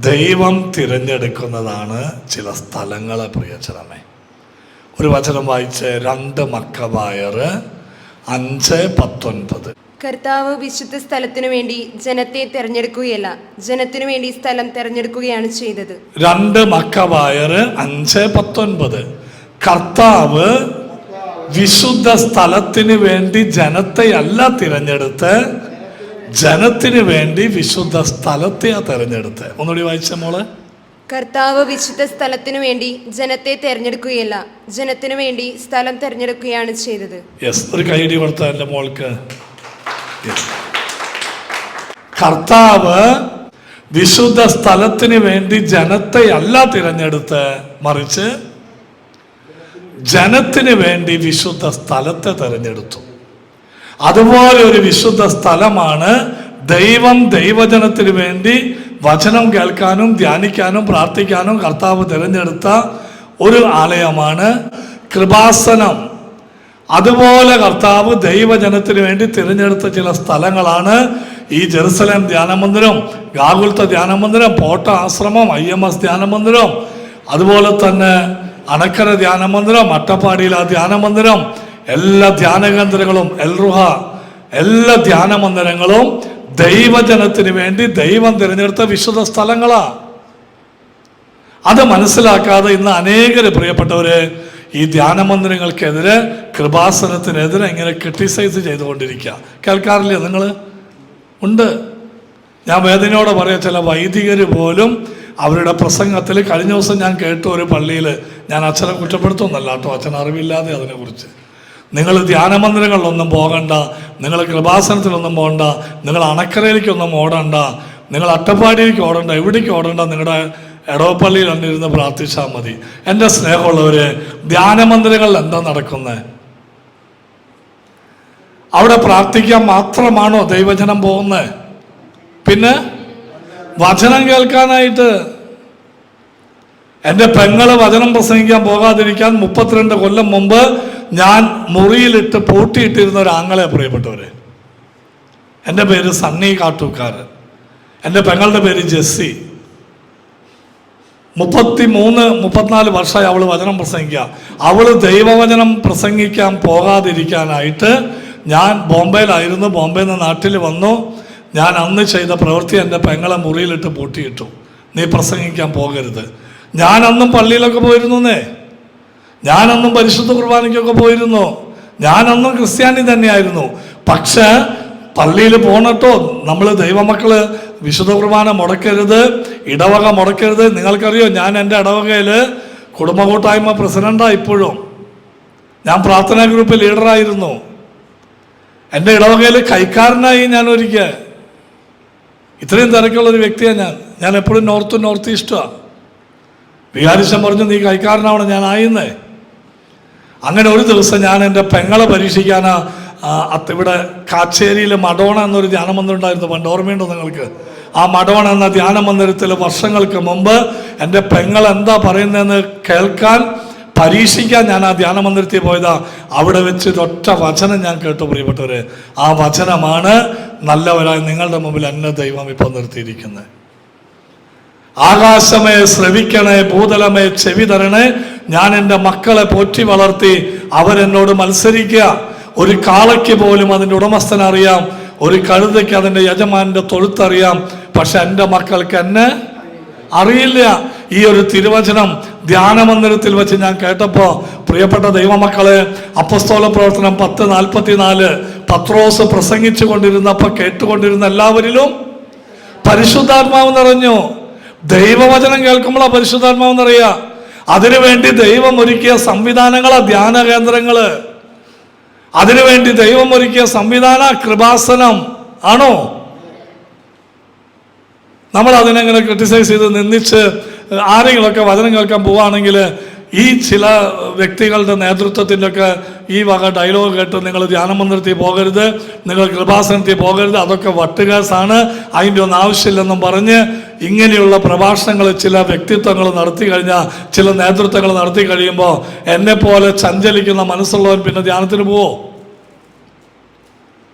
ദൈവം തിരഞ്ഞെടുക്കുന്നതാണ് ചില സ്ഥലങ്ങളെ പ്രിയച്ചനമേ. ഒരു വചനം വായിച്ച് രണ്ട് മക്കവായർ അഞ്ച് പത്തൊൻപത്. കർത്താവ് വിശുദ്ധ സ്ഥലത്തിനു വേണ്ടി ജനത്തെ തെരഞ്ഞെടുക്കുകയല്ല ജനത്തിനു വേണ്ടി സ്ഥലം തെരഞ്ഞെടുക്കുകയാണ് ചെയ്തത്. രണ്ട് മക്കവായർ അഞ്ച് പത്തൊൻപത്. കർത്താവ് വിശുദ്ധ സ്ഥലത്തിന് വേണ്ടി ജനത്തെയല്ല തിരഞ്ഞെടുത്ത് ജനത്തിന് വേണ്ടി വിശുദ്ധ സ്ഥലത്തെയാ തെരഞ്ഞെടുത്ത്. ഒന്നുകൂടി വായിച്ച മോൾ. കർത്താവ് വിശുദ്ധ സ്ഥലത്തിനു വേണ്ടി ജനത്തെ തെരഞ്ഞെടുക്കുകയല്ല ജനത്തിനു വേണ്ടി സ്ഥലം തെരഞ്ഞെടുക്കുകയാണ് ചെയ്തത്. യെസ് ഒരു കൈയടി കൊടുത്ത എന്റെ മോൾക്ക്. കർത്താവ് വിശുദ്ധ സ്ഥലത്തിന് വേണ്ടി ജനത്തെ അല്ല തിരഞ്ഞെടുത്ത്. മറിച്ച് ജനത്തിന് വേണ്ടി വിശുദ്ധ സ്ഥലത്തെ തിരഞ്ഞെടുത്തു. അതുപോലെ ഒരു വിശുദ്ധ സ്ഥലമാണ് ദൈവം ദൈവജനത്തിന് വേണ്ടി വചനം കേൾക്കാനും ധ്യാനിക്കാനും പ്രാർത്ഥിക്കാനും കർത്താവ് തിരഞ്ഞെടുത്ത ഒരു ആലയമാണ് കൃപാസനം. അതുപോലെ കർത്താവ് ദൈവജനത്തിന് വേണ്ടി തിരഞ്ഞെടുത്ത ചില സ്ഥലങ്ങളാണ് ഈ ജെറുസലേം ധ്യാനമന്ദിരം ഗാകുൽത്ത ധ്യാനമന്ദിരം പോട്ട ആശ്രമം ഐ എം എസ് ധ്യാനമന്ദിരം അതുപോലെ തന്നെ അണക്കര ധ്യാനമന്ദിരം അട്ടപ്പാടിയിലെ ധ്യാനമന്ദിരം എല്ലാ ധ്യാനകേന്ദ്രങ്ങളും എൽറുഹ എല്ലാ ധ്യാന മന്ദിരങ്ങളും ദൈവജനത്തിന് വേണ്ടി ദൈവം തിരഞ്ഞെടുത്ത വിശുദ്ധ സ്ഥലങ്ങളാ. അത് മനസ്സിലാക്കാതെ ഇന്ന് അനേകർ പ്രിയപ്പെട്ടവര് ഈ ധ്യാന മന്ദിരങ്ങൾക്കെതിരെ കൃപാസനത്തിനെതിരെ ഇങ്ങനെ ക്രിട്ടിസൈസ് ചെയ്തുകൊണ്ടിരിക്കുക കേൾക്കാറില്ലേ നിങ്ങൾ ഉണ്ട്. ഞാൻ വേദനയോടെ പറയാം ചില വൈദികർ പോലും അവരുടെ പ്രസംഗത്തിൽ കഴിഞ്ഞ ദിവസം ഞാൻ കേട്ടു ഒരു പള്ളിയിൽ ഞാൻ അച്ഛനെ കുറ്റപ്പെടുത്തുന്നല്ല കേട്ടോ അച്ഛൻ അറിവില്ലാതെ അതിനെക്കുറിച്ച്. നിങ്ങൾ ധ്യാനമന്ദിരങ്ങളിലൊന്നും പോകണ്ട നിങ്ങൾ കൃപാസനത്തിലൊന്നും പോകണ്ട നിങ്ങൾ അണക്കരയിലേക്കൊന്നും ഓടണ്ട നിങ്ങൾ അട്ടപ്പാടിയിലേക്ക് ഓടണ്ട എവിടേക്ക് ഓടണ്ട നിങ്ങളുടെ എടവപ്പള്ളിയിൽ വന്നിരുന്ന് പ്രാർത്ഥിച്ചാൽ മതി. എന്റെ സ്നേഹമുള്ളവര് ധ്യാനമന്ദിരങ്ങളിൽ എന്താ നടക്കുന്നത് അവിടെ പ്രാർത്ഥിക്കാൻ മാത്രമാണോ ദൈവജനം പോകുന്നത് പിന്നെ വചനം കേൾക്കാനായിട്ട് എന്റെ പെങ്ങൾ വചനം പ്രസംഗിക്കാൻ പോകാതിരിക്കാൻ മുപ്പത്തിരണ്ട് കൊല്ലം മുമ്പ് ഞാൻ മുറിയിലിട്ട് പൂട്ടിയിട്ടിരുന്ന ഒരു ആങ്ങളെ പ്രിയപ്പെട്ടവര്. എന്റെ പേര് സണ്ണി കാട്ടൂക്കാർ എന്റെ പെങ്ങളുടെ പേര് ജെസ്സി. മുപ്പത്തി മൂന്ന് മുപ്പത്തിനാല് വർഷമായി അവൾ വചനം പ്രസംഗിക്കുക. അവൾ ദൈവവചനം പ്രസംഗിക്കാൻ പോകാതിരിക്കാനായിട്ട് ഞാൻ ബോംബെയിലായിരുന്നു. ബോംബെയിൽ നിന്ന് നാട്ടിൽ വന്നു. ഞാൻ അന്ന് ചെയ്ത പ്രവൃത്തി എന്റെ പെങ്ങളെ മുറിയിലിട്ട് പൂട്ടിയിട്ടു. നീ പ്രസംഗിക്കാൻ പോകരുത്. ഞാൻ അന്നും പള്ളിയിലൊക്കെ പോയിരുന്നേ ഞാനന്നും പരിശുദ്ധ കുർബാനയ്ക്കൊക്കെ പോയിരുന്നു. ഞാനന്നും ക്രിസ്ത്യാനി തന്നെയായിരുന്നു. പക്ഷേ പള്ളിയിൽ പോണട്ടോ നമ്മൾ ദൈവമക്കൾ വിശുദ്ധ കുർബാന മുടക്കരുത് ഇടവക മുടക്കരുത്. നിങ്ങൾക്കറിയോ ഞാൻ എന്റെ ഇടവകയിൽ കുടുംബ കൂട്ടായ്മ പ്രസിഡന്റാണ് ഇപ്പോഴും. ഞാൻ പ്രാർത്ഥനാ ഗ്രൂപ്പ് ലീഡറായിരുന്നു. എന്റെ ഇടവകയിൽ കൈക്കാരനായി ഞാൻ ഒരിക്കൽ ഇത്രയും തിരക്കുള്ളൊരു വ്യക്തിയാണ് ഞാൻ. ഞാൻ എപ്പോഴും നോർത്ത് നോർത്ത് ഈസ്റ്റുമാണ് വികാരിശം പറഞ്ഞു നീ കൈക്കാരനാവണം ഞാൻ ആയിന്നേ. അങ്ങനെ ഒരു ദിവസം ഞാൻ എന്റെ പെങ്ങളെ അത് ഇവിടെ കാച്ചേരിയിൽ മഡോണ എന്നൊരു ധ്യാനമന്ദിരം ഉണ്ടായിരുന്നു പണ്ട്. ഓർമ്മയുണ്ടോ നിങ്ങൾക്ക്? ആ മഡോണ എന്ന ധ്യാനമന്ദിരത്തിൽ വർഷങ്ങൾക്ക് മുമ്പ് എന്റെ പെങ്ങൾ എന്താ പറയുന്നതെന്ന് കേൾക്കാൻ പരീക്ഷിക്കാൻ ഞാൻ ആ ധ്യാനമന്ദിരത്തിൽ പോയതാ. അവിടെ വെച്ച് ഒറ്റ വചനം ഞാൻ കേട്ടു പ്രിയപ്പെട്ടവരെ. ആ വചനമാണ് നല്ലവരായി നിങ്ങളുടെ മുമ്പിൽ എന്നെ ദൈവം ഇപ്പോൾ നിർത്തിയിരിക്കുന്നത്. ആകാശമേ ശ്രവിക്കണേ ഭൂതലമേ ചെവി തരണേ ഞാൻ എന്റെ മക്കളെ പോറ്റി വളർത്തി അവരെന്നോട് മത്സരിക്കുക. ഒരു കാളയ്ക്ക് പോലും അതിന്റെ ഉടമസ്ഥൻ അറിയാം. ഒരു കഴുതയ്ക്ക് അതിന്റെ യജമാനിന്റെ തൊഴുത്തറിയാം. പക്ഷെ എന്റെ മക്കൾക്ക് എന്നെ അറിയില്ല. ഈ ഒരു തിരുവചനം ധ്യാനമന്ദിരത്തിൽ വെച്ച് ഞാൻ കേട്ടപ്പോൾ പ്രിയപ്പെട്ട ദൈവമക്കളെ അപ്പസ്തോല പ്രവർത്തനം പത്ത് നാൽപ്പത്തിനാല് പത്രോസ് പ്രസംഗിച്ചു കൊണ്ടിരുന്നപ്പോൾ കേട്ടുകൊണ്ടിരുന്ന എല്ലാവരിലും പരിശുദ്ധാത്മാവ് നിറഞ്ഞു. ദൈവവചനം കേൾക്കുമ്പോൾ പരിശുദ്ധാത്മാവ് നിറയുക അതിനുവേണ്ടി ദൈവം ഒരുക്കിയ സംവിധാനങ്ങളാ ധ്യാന കേന്ദ്രങ്ങൾ. അതിനുവേണ്ടി ദൈവം ഒരുക്കിയ സംവിധാന കൃപാസനം ആണോ? നമ്മൾ അതിനെങ്ങനെ ക്രിട്ടിസൈസ് ചെയ്ത് നിന്ദിച്ച് ആരെങ്കിലുമൊക്കെ വചനം കേൾക്കാൻ പോവുകയാണെങ്കിൽ ഈ ചില വ്യക്തികളുടെ നേതൃത്വത്തിന്റെയൊക്കെ ഈ വക ഡയലോഗ് കേട്ട് നിങ്ങൾ ധ്യാനമന്ദിരത്തിൽ പോകരുത് നിങ്ങൾ കൃപാസനത്തിൽ പോകരുത് അതൊക്കെ വട്ടുകേസാണ് അതിന്റെ ഒന്നും ആവശ്യമില്ലെന്നും പറഞ്ഞ് ഇങ്ങനെയുള്ള പ്രഭാഷണങ്ങൾ ചില വ്യക്തിത്വങ്ങൾ നടത്തി കഴിഞ്ഞാൽ ചില നേതൃത്വങ്ങൾ നടത്തി കഴിയുമ്പോൾ എന്നെപ്പോലെ പോലെ ചഞ്ചലിക്കുന്ന മനസ്സുള്ളവൻ പിന്നെ ധ്യാനത്തിന് പോവോ?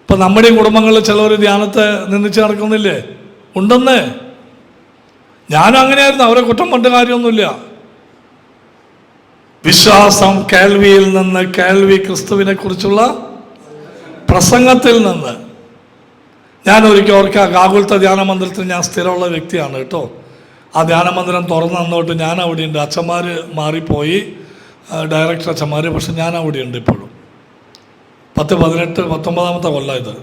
ഇപ്പം നമ്മുടെയും കുടുംബങ്ങളിൽ ചിലവർ ധ്യാനത്തെ നിന്നിച്ച് നടക്കുന്നില്ലേ? ഉണ്ടെന്ന്? ഞാനും അങ്ങനെയായിരുന്നു അവരെ കുറ്റം പണ്ട് കാര്യമൊന്നുമില്ല. വിശ്വാസം കേൾവിയിൽ നിന്ന് കേൾവി ക്രിസ്തുവിനെ കുറിച്ചുള്ള പ്രസംഗത്തിൽ നിന്ന്. ഞാൻ ഒരിക്കൽ ഓർക്കുക ഗാകുൽത്ത ധ്യാന മന്ദിരത്തിൽ ഞാൻ സ്ഥിരമുള്ള വ്യക്തിയാണ് കേട്ടോ. ആ ധ്യാന മന്ദിരം തുറന്നു തന്നോട്ട് ഞാൻ അവിടെയുണ്ട്. അച്ഛന്മാർ മാറിപ്പോയി. ഡയറക്ടർ അച്ഛന്മാർ പക്ഷെ ഞാൻ അവിടെ ഉണ്ട് ഇപ്പോഴും. പത്ത് പതിനെട്ട് പത്തൊമ്പതാമത്തെ കൊല്ലം ഇത്.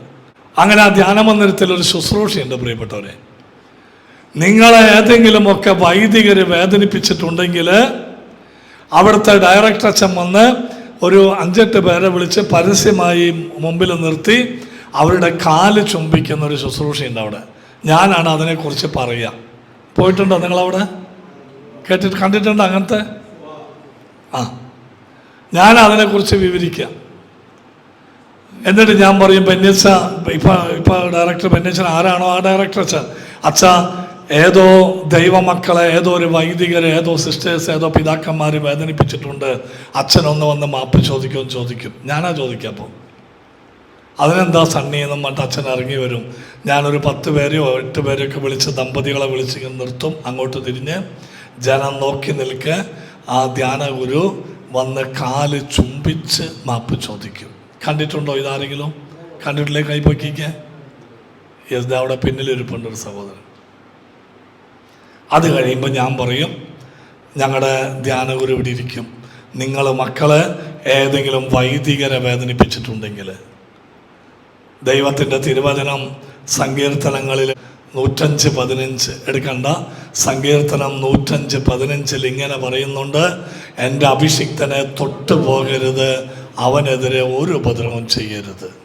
അങ്ങനെ ആ ധ്യാന മന്ദിരത്തിൽ ഒരു ശുശ്രൂഷയുണ്ട് പ്രിയപ്പെട്ടവരെ. നിങ്ങളെ ഏതെങ്കിലുമൊക്കെ വൈദികർ വേദനിപ്പിച്ചിട്ടുണ്ടെങ്കിൽ അവിടുത്തെ ഡയറക്ടർ അച്ഛൻ വന്ന് ഒരു അഞ്ചെട്ട് പേരെ വിളിച്ച് പരസ്യമായി മുമ്പിൽ നിർത്തി അവരുടെ കാൽ ചുംബിക്കുന്ന ഒരു ശുശ്രൂഷയുണ്ട് അവിടെ. ഞാനാണ് അതിനെക്കുറിച്ച് പറയുക. പോയിട്ടുണ്ടോ നിങ്ങളവിടെ? കേട്ടിട്ട് കണ്ടിട്ടുണ്ടോ അങ്ങനത്തെ? ആ. ഞാൻ അതിനെക്കുറിച്ച് വിവരിക്കുക. എന്നിട്ട് ഞാൻ പറയും ബെന്നച്ച ഇപ്പം ഇപ്പം ഡയറക്ടർ ബെന്നച്ചൻ ആരാണോ ആ ഡയറക്ടർ അച്ഛ അച്ഛ ഏതോ ദൈവമക്കളെ ഏതോ ഒരു വൈദികരെ ഏതോ സിസ്റ്റേഴ്സ് ഏതോ പിതാക്കന്മാർ വേദനിപ്പിച്ചിട്ടുണ്ട്. അച്ഛനൊന്ന് വന്ന് മാപ്പ് ചോദിക്കുമെന്ന് ചോദിക്കും. ഞാനാ ചോദിക്കാം അപ്പോൾ അതിനെന്താ സണ്ണി എന്നും പറഞ്ഞിട്ട് അച്ഛൻ ഇറങ്ങി വരും. ഞാനൊരു പത്ത് പേരെയോ എട്ട് പേരെയൊക്കെ വിളിച്ച് ദമ്പതികളെ വിളിച്ച് നിർത്തും. അങ്ങോട്ട് തിരിഞ്ഞ് ജനം നോക്കി നിൽക്ക് ആ ധ്യാന ഗുരു വന്ന് കാൽ ചുംബിച്ച് മാപ്പ് ചോദിക്കും. കണ്ടിട്ടുണ്ടോ ഇതാരെങ്കിലും? കണ്ടിട്ടില്ലേ കൈപ്പൊക്കിക്ക് യെസ് അവിടെ പിന്നിലിരിപ്പുണ്ട് ഒരു സഹോദരൻ. അത് കഴിയുമ്പോൾ ഞാൻ പറയും ഞങ്ങളുടെ ധ്യാനഗുരു ഇവിടെ ഇരിക്കും. നിങ്ങൾ മക്കളെ ഏതെങ്കിലും വൈദികരെ വേദനിപ്പിച്ചിട്ടുണ്ടെങ്കിൽ ദൈവത്തിന്റെ തിരുവചനം സങ്കീർത്തനങ്ങളിൽ നൂറ്റഞ്ച് പതിനഞ്ച് എടുക്കണ്ട. സങ്കീർത്തനം നൂറ്റഞ്ച് പതിനഞ്ചിൽ ഇങ്ങനെ പറയുന്നുണ്ട് എന്റെ അഭിഷിക്തനെ തൊട്ടു പോകരുത് അവനെതിരെ ഒരു ഉപദ്രവം ചെയ്യരുത്.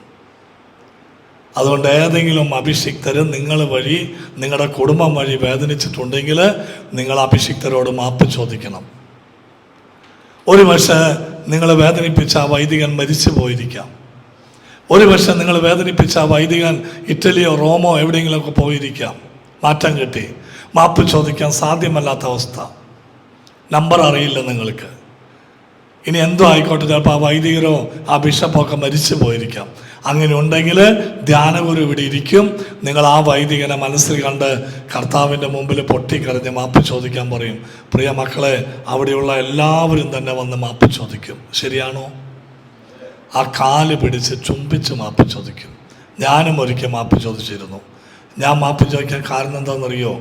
അതുകൊണ്ട് ഏതെങ്കിലും അഭിഷിക്തർ നിങ്ങൾ വഴി നിങ്ങളുടെ കുടുംബം വഴി വേദനിച്ചിട്ടുണ്ടെങ്കിൽ നിങ്ങൾ അഭിഷിക്തരോട് മാപ്പ് ചോദിക്കണം. ഒരു പക്ഷേ നിങ്ങൾ വേദനിപ്പിച്ച ആ വൈദികൻ മരിച്ചു പോയിരിക്കാം. ഒരു പക്ഷേ നിങ്ങൾ വേദനിപ്പിച്ച ആ വൈദികൻ ഇറ്റലിയോ റോമോ എവിടെയെങ്കിലുമൊക്കെ പോയിരിക്കാം. മാറ്റം കിട്ടി. മാപ്പ് ചോദിക്കാൻ സാധ്യമല്ലാത്ത അവസ്ഥ. നമ്പർ അറിയില്ല നിങ്ങൾക്ക്. ഇനി എന്തോ ആയിക്കോട്ടെ ചിലപ്പോൾ ആ വൈദികരോ ആ ബിഷപ്പൊക്കെ മരിച്ചു പോയിരിക്കാം. അങ്ങനെ ഉണ്ടെങ്കിൽ ധ്യാനഗുരു ഇവിടെ ഇരിക്കും. നിങ്ങൾ ആ വൈദികനെ മനസ്സിൽ കണ്ട് കർത്താവിന്റെ മുമ്പിൽ പൊട്ടിക്കരഞ്ഞ് മാപ്പ് ചോദിക്കാൻ പറയും. പ്രിയ മക്കളെ അവിടെയുള്ള എല്ലാവരും തന്നെ വന്ന് മാപ്പ് ചോദിക്കും. ശരിയാണോ? ആ കാൽ പിടിച്ച് ചുംബിച്ച് മാപ്പ് ചോദിക്കും. ഞാനും ഒരിക്കൽ മാപ്പ് ചോദിച്ചിരുന്നു. ഞാൻ മാപ്പ് ചോദിക്കാൻ കാരണം എന്താണെന്നറിയോ?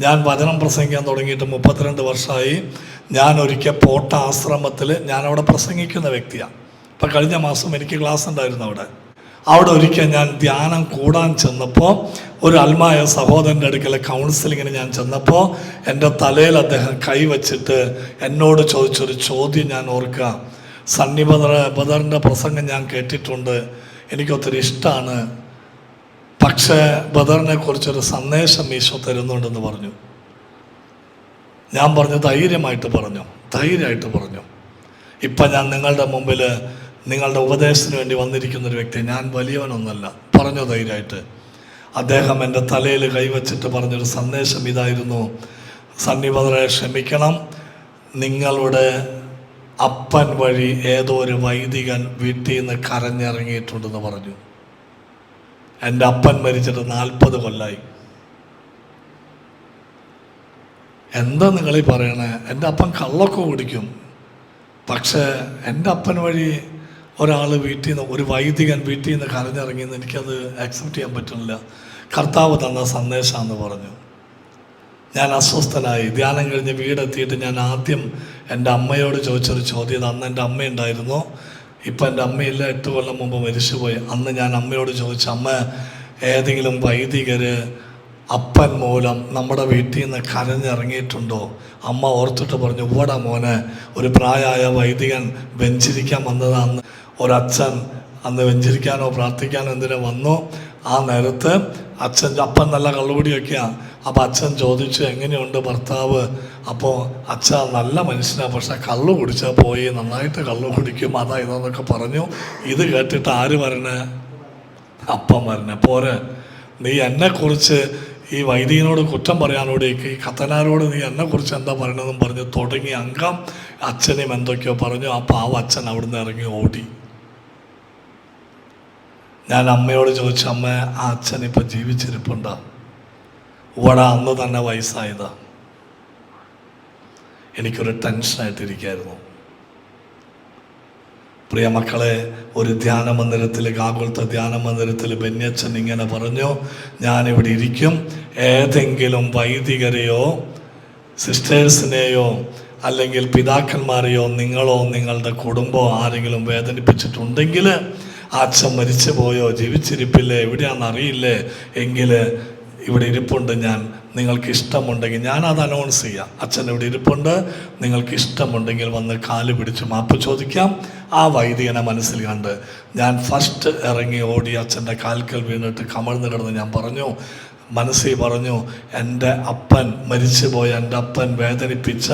ഞാൻ വചനം പ്രസംഗിക്കാൻ തുടങ്ങിയിട്ട് മുപ്പത്തിരണ്ട് വർഷമായി. ഞാൻ ഒരിക്കൽ പോട്ട ആശ്രമത്തിൽ ഞാൻ അവിടെ പ്രസംഗിക്കുന്ന വ്യക്തിയാണ് ഇപ്പം കഴിഞ്ഞ മാസം എനിക്ക് ക്ലാസ് ഉണ്ടായിരുന്നു അവിടെ. അവിടെ ഒരിക്കൽ ഞാൻ ധ്യാനം കൂടാൻ ചെന്നപ്പോൾ ഒരു അൽമായ സഹോദരന്റെ അടുക്കൽ കൗൺസിലിങ്ങിന് ഞാൻ ചെന്നപ്പോൾ എന്റെ തലയിൽ അദ്ദേഹം കൈവച്ചിട്ട് എന്നോട് ചോദിച്ചൊരു ചോദ്യം ഞാൻ ഓർക്കുക. സണ്ണി ബദർ ബദറിന്റെ പ്രസംഗം ഞാൻ കേട്ടിട്ടുണ്ട്. എനിക്കൊത്തിരി ഇഷ്ടമാണ് പക്ഷേ ബദറിനെ കുറിച്ചൊരു സന്ദേശം ഈശോ തരുന്നുണ്ടെന്ന് പറഞ്ഞു. ഞാൻ പറഞ്ഞു ധൈര്യമായിട്ട് പറഞ്ഞു ധൈര്യമായിട്ട് പറഞ്ഞു. ഇപ്പം ഞാൻ നിങ്ങളുടെ മുമ്പിൽ നിങ്ങളുടെ ഉപദേശത്തിന് വേണ്ടി വന്നിരിക്കുന്ന ഒരു വ്യക്തി ഞാൻ വലിയവനൊന്നല്ല. പറഞ്ഞു ധൈര്യമായിട്ട്. അദ്ദേഹം എന്റെ തലയിൽ കൈവച്ചിട്ട് പറഞ്ഞൊരു സന്ദേശം ഇതായിരുന്നു. സന്നിപതരെ ക്ഷമിക്കണം. നിങ്ങളുടെ അപ്പൻ വഴി ഏതോ ഒരു വൈദികൻ വീട്ടിൽ നിന്ന് കരഞ്ഞിറങ്ങിയിട്ടുണ്ടെന്ന് പറഞ്ഞു. എന്റെ അപ്പൻ മരിച്ചിട്ട് നാൽപ്പത് കൊല്ലായി. എന്താ നിങ്ങളീ പറയണേ? എന്റെ അപ്പൻ കള്ളൊക്കെ കുടിക്കും. പക്ഷേ എന്റെ അപ്പൻ വഴി ഒരാൾ വീട്ടിൽ നിന്ന് ഒരു വൈദികൻ വീട്ടിൽ നിന്ന് കരഞ്ഞിറങ്ങിയെന്ന് എനിക്കത് ആക്സെപ്റ്റ് ചെയ്യാൻ പറ്റുന്നില്ല. കർത്താവ് തന്ന സന്ദേശമാണെന്ന് പറഞ്ഞു. ഞാൻ അസ്വസ്ഥനായി. ധ്യാനം കഴിഞ്ഞ് വീടെത്തിയിട്ട് ഞാൻ ആദ്യം എന്റെ അമ്മയോട് ചോദിച്ചൊരു ചോദ്യം. അന്ന് എന്റെ അമ്മയുണ്ടായിരുന്നു ഇപ്പം എന്റെ അമ്മയില്ല എട്ട് കൊല്ലം മുമ്പ് മരിച്ചുപോയി. അന്ന് ഞാൻ അമ്മയോട് ചോദിച്ചു അമ്മ ഏതെങ്കിലും വൈദികർ അപ്പൻ മൂലം നമ്മുടെ വീട്ടിൽ നിന്ന് കരഞ്ഞിറങ്ങിയിട്ടുണ്ടോ? അമ്മ ഓർത്തിട്ട് പറഞ്ഞു ഇവിടെ മോനെ ഒരു പ്രായമായ വൈദികൻ വെഞ്ചരിക്കാൻ വന്നതാന്ന് ഒരച്ഛൻ അന്ന് വെഞ്ചരിക്കാനോ പ്രാർത്ഥിക്കാനോ എന്തിനോ വന്നു. ആ നേരത്ത് അച്ഛൻ അപ്പൻ നല്ല കള്ളുപിടിയൊക്കെയാണ് അപ്പം അച്ഛൻ ചോദിച്ചു എങ്ങനെയുണ്ട് ഭർത്താവ്? അപ്പോൾ അച്ഛ നല്ല മനുഷ്യനാണ് പക്ഷെ കള്ളു കുടിച്ചാൽ പോയി. നന്നായിട്ട് കള്ളു കുടിക്കും. അതാ ഇതെന്നൊക്കെ പറഞ്ഞു. ഇത് കേട്ടിട്ട് ആര് വരണേ? അപ്പം വരണേ. പോരെ നീ എന്നെക്കുറിച്ച് ഈ വൈദികനോട് കുറ്റം പറയാനോടേക്ക് ഈ കത്തനാരോട് നീ എന്നെക്കുറിച്ച് എന്താ പറയണതെന്നും പറഞ്ഞ് തുടങ്ങി അംഗം അച്ഛനെയും എന്തൊക്കെയോ പറഞ്ഞു. ആ പാവ അച്ഛൻ അവിടുന്ന് ഇറങ്ങി ഓടി. ഞാൻ അമ്മയോട് ചോദിച്ചു അമ്മ ആ അച്ഛൻ ഇപ്പം ജീവിച്ചിരിപ്പുണ്ടോ? ഇവിടെ അന്ന് തന്നെ വയസ്സായതാ. എനിക്കൊരു ടെൻഷനായിട്ടിരിക്കായിരുന്നു. പ്രിയ മക്കളെ ഒരു ധ്യാന മന്ദിരത്തിൽ കാകുളത്തെ ധ്യാന മന്ദിരത്തിൽ ബെന്യച്ചൻ ഇങ്ങനെ പറഞ്ഞു ഞാനിവിടെ ഇരിക്കും. ഏതെങ്കിലും വൈദികരെയോ സിസ്റ്റേഴ്സിനെയോ അല്ലെങ്കിൽ പിതാക്കന്മാരെയോ നിങ്ങളോ നിങ്ങളുടെ കുടുംബമോ ആരെങ്കിലും വേദനിപ്പിച്ചിട്ടുണ്ടെങ്കിൽ അച്ഛൻ മരിച്ചു പോയോ ജീവിച്ചിരിപ്പില്ലേ എവിടെയാണെന്ന് അറിയില്ലേ? എങ്കിൽ ഇവിടെ ഇരിപ്പുണ്ട് ഞാൻ. നിങ്ങൾക്ക് ഇഷ്ടമുണ്ടെങ്കിൽ ഞാനത് അനൗൺസ് ചെയ്യാം. അച്ഛൻ ഇവിടെ ഇരിപ്പുണ്ട്. നിങ്ങൾക്ക് ഇഷ്ടമുണ്ടെങ്കിൽ വന്ന് കാൽ പിടിച്ച് മാപ്പ് ചോദിക്കാം. ആ വൈദികനെ മനസ്സിൽ കണ്ട് ഞാൻ ഫസ്റ്റ് ഇറങ്ങി ഓടി അച്ഛന്റെ കാൽക്കൽ വീണിട്ട് കമഴ്ന്ന് കിടന്ന് ഞാൻ പറഞ്ഞു മനസ്സിൽ പറഞ്ഞു എന്റെ അപ്പൻ മരിച്ചുപോയ എന്റെ അപ്പൻ വേദനിപ്പിച്ച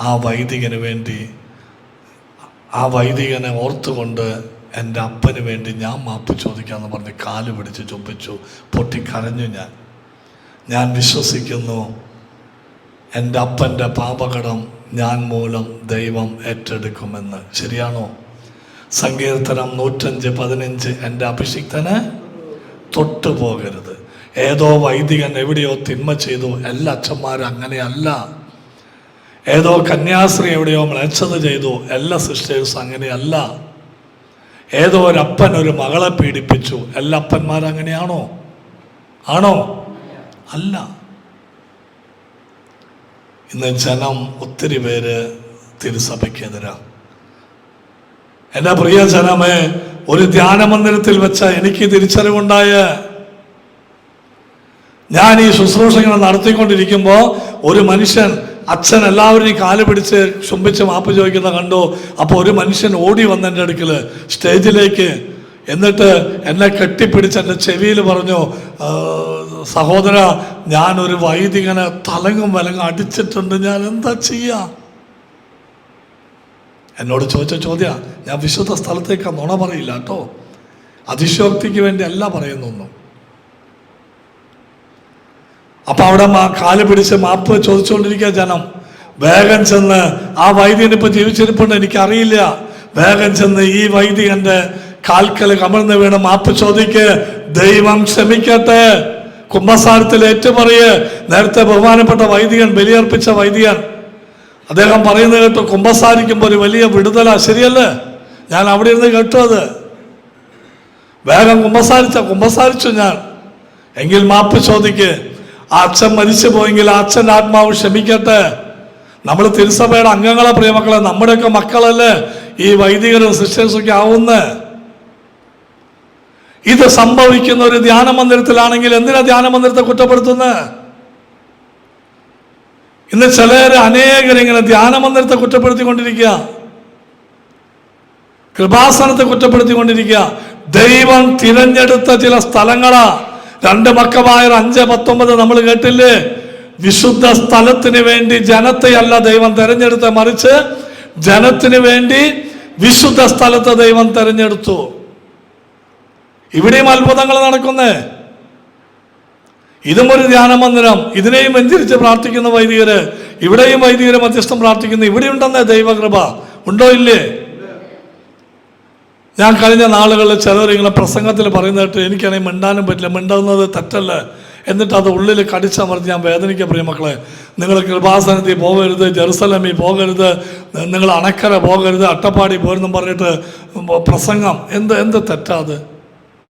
ആ വൈദികന് വേണ്ടി ആ വൈദികനെ ഓർത്തുകൊണ്ട് എന്റെ അപ്പന് വേണ്ടി ഞാൻ മാപ്പ് ചോദിക്കാമെന്ന് പറഞ്ഞ് കാൽ പിടിച്ച് ചുംബിച്ചു പൊട്ടിക്കരഞ്ഞു ഞാൻ. ഞാൻ വിശ്വസിക്കുന്നു. എന്റെ അപ്പന്റെ പാപകടം ഞാൻ മൂലം ദൈവം ഏറ്റെടുക്കുമെന്ന്. ശരിയാണോ? സങ്കീർത്തനം നൂറ്റഞ്ച് പതിനഞ്ച്. എന്റെ അഭിഷിക്തന് തൊട്ടു പോകരുത്. ഏതോ വൈദികൻ എവിടെയോ തിന്മ ചെയ്തു. എല്ലാ അച്ഛന്മാരും അങ്ങനെയല്ല. ഏതോ കന്യാസ്ത്രീ എവിടെയോ മ്ലേച്ഛത ചെയ്തു. എല്ലാ സിസ്റ്റേഴ്സും അങ്ങനെയല്ല. ഏതോ ഒരു അപ്പൻ ഒരു മകളെ പീഡിപ്പിച്ചു. എല്ലാ അപ്പന്മാരങ്ങനെയാണോ ആണോ? അല്ല. ഇന്ന് ജനം ഒത്തിരി പേര് തിരുസഭയ്ക്കെതിരാ. എന്റെ പ്രിയ ജനമേ ഒരു ധ്യാന മന്ദിരത്തിൽ വെച്ച എനിക്ക് തിരിച്ചറിവുണ്ടായ ഞാൻ ഈ ശുശ്രൂഷ ഇങ്ങനെ നടത്തിക്കൊണ്ടിരിക്കുമ്പോൾ ഒരു മനുഷ്യൻ അച്ഛൻ എല്ലാവരെയും കാൽ പിടിച്ച് ചുംബിച്ച് മാപ്പ് ചോദിക്കുന്ന കണ്ടു. അപ്പോൾ ഒരു മനുഷ്യൻ ഓടി വന്നെന്റെ അടുക്കൽ സ്റ്റേജിലേക്ക് എന്നിട്ട് എന്നെ കെട്ടിപ്പിടിച്ച് എന്റെ ചെവിയിൽ പറഞ്ഞു "ആ, സഹോദര ഞാനൊരു വൈദികനെ തലങ്ങും വലങ്ങും അടിച്ചിട്ടുണ്ട്. ഞാൻ എന്താ ചെയ്യുക എന്നോട് ചോദിച്ച ചോദ്യ ഞാൻ വിശുദ്ധ സ്ഥലത്തേക്ക് നുണ പറയില്ല കേട്ടോ. അതിശോക്തിക്ക് വേണ്ടി അല്ല പറയുന്നൊന്നും അപ്പൊ അവിടെ മാ- കാൽ പിടിച്ച് മാപ്പ് ചോദിച്ചുകൊണ്ടിരിക്കുക ജനം. വേഗം ചെന്ന് ആ ഇപ്പൊ ജീവിച്ചിരിപ്പുണ്ട് എനിക്കറിയില്ല. വേഗം ചെന്ന് ഈ വൈദികന്റെ കാൽക്കൽ കമിഴ്ന്ന് വീണ് മാപ്പ് ചോദിക്ക് ദൈവം ക്ഷമിക്കട്ടെ. കുംഭസാരത്തിൽ ഏറ്റുപറയ് നേരത്തെ ബഹുമാനപ്പെട്ട വൈദികൻ ബലിയർപ്പിച്ച വൈദികൻ. അദ്ദേഹം പറയുന്നത് കേട്ടു കുംഭസാരിക്കുമ്പോൾ ഒരു വലിയ വിടുതല. ശരിയല്ലേ? ഞാൻ അവിടെ ഇരുന്ന് കേട്ടു അത്. വേഗം കുംഭസാരിച്ച കുംഭസാരിച്ചു ഞാൻ. എങ്കിൽ മാപ്പ് ചോദിക്ക് അച്ഛൻ മരിച്ചു പോയെങ്കിൽ ആ അച്ഛന്റെ ആത്മാവ് ക്ഷമിക്കട്ടെ. നമ്മൾ തിരുസഭയുടെ അംഗങ്ങളെ പ്രിയമക്കളെ നമ്മുടെയൊക്കെ മക്കളല്ലേ ഈ വൈദികരും സിസ്റ്റേഴ്സും ഒക്കെ ആവുന്ന ഇത് സംഭവിക്കുന്ന ഒരു ധ്യാന മന്ദിരത്തിലാണെങ്കിൽ എന്തിനാ ധ്യാന മന്ദിരത്തെ കുറ്റപ്പെടുത്തുന്നത്? ഇന്ന് ചിലര് അനേകരിങ്ങനെ ധ്യാന മന്ദിരത്തെ കുറ്റപ്പെടുത്തിക്കൊണ്ടിരിക്കുക. കൃപാസനത്തെ കുറ്റപ്പെടുത്തിക്കൊണ്ടിരിക്കുക. ദൈവം തിരഞ്ഞെടുത്ത ചില സ്ഥലങ്ങളാ. രണ്ട് മക്കമായർ അഞ്ച് പത്തൊമ്പത് നമ്മൾ കേട്ടില്ലേ? വിശുദ്ധ സ്ഥലത്തിന് വേണ്ടി ജനത്തെയല്ല ദൈവം തെരഞ്ഞെടുത്ത മറിച്ച് ജനത്തിന് വേണ്ടി വിശുദ്ധ സ്ഥലത്തെ ദൈവം തെരഞ്ഞെടുത്തു. ഇവിടെയും അത്ഭുതങ്ങൾ നടക്കുന്നേ. ഇതും ഒരു ധ്യാന മന്ദിരം. ഇതിനെയും വെഞ്ചരിച്ച് പ്രാർത്ഥിക്കുന്ന വൈദികര് ഇവിടെയും വൈദികര് മധ്യസ്ഥം പ്രാർത്ഥിക്കുന്നു. ഇവിടെ ഉണ്ടെന്നേ ദൈവകൃപ. ഉണ്ടോ ഇല്ലേ? ഞാൻ കഴിഞ്ഞ നാളുകളിൽ ചിലർ ഇങ്ങനെ പ്രസംഗത്തിൽ പറയുന്നതായിട്ട് എനിക്കാണെങ്കിൽ മിണ്ടാനും പറ്റില്ല. മിണ്ടുന്നത് തെറ്റല്ല. എന്നിട്ട് അത് ഉള്ളിൽ കടിച്ചമർത്തി ഞാൻ വേദനിക്കുക പ്രിയമക്കളെ നിങ്ങൾ കൃപാസനത്തിൽ പോകരുത് ജെറുസലമിൽ പോകരുത് നിങ്ങൾ അണക്കര പോകരുത് അട്ടപ്പാടി പോരെന്നും പറഞ്ഞിട്ട് പ്രസംഗം. എന്ത് എന്ത് തെറ്റാത്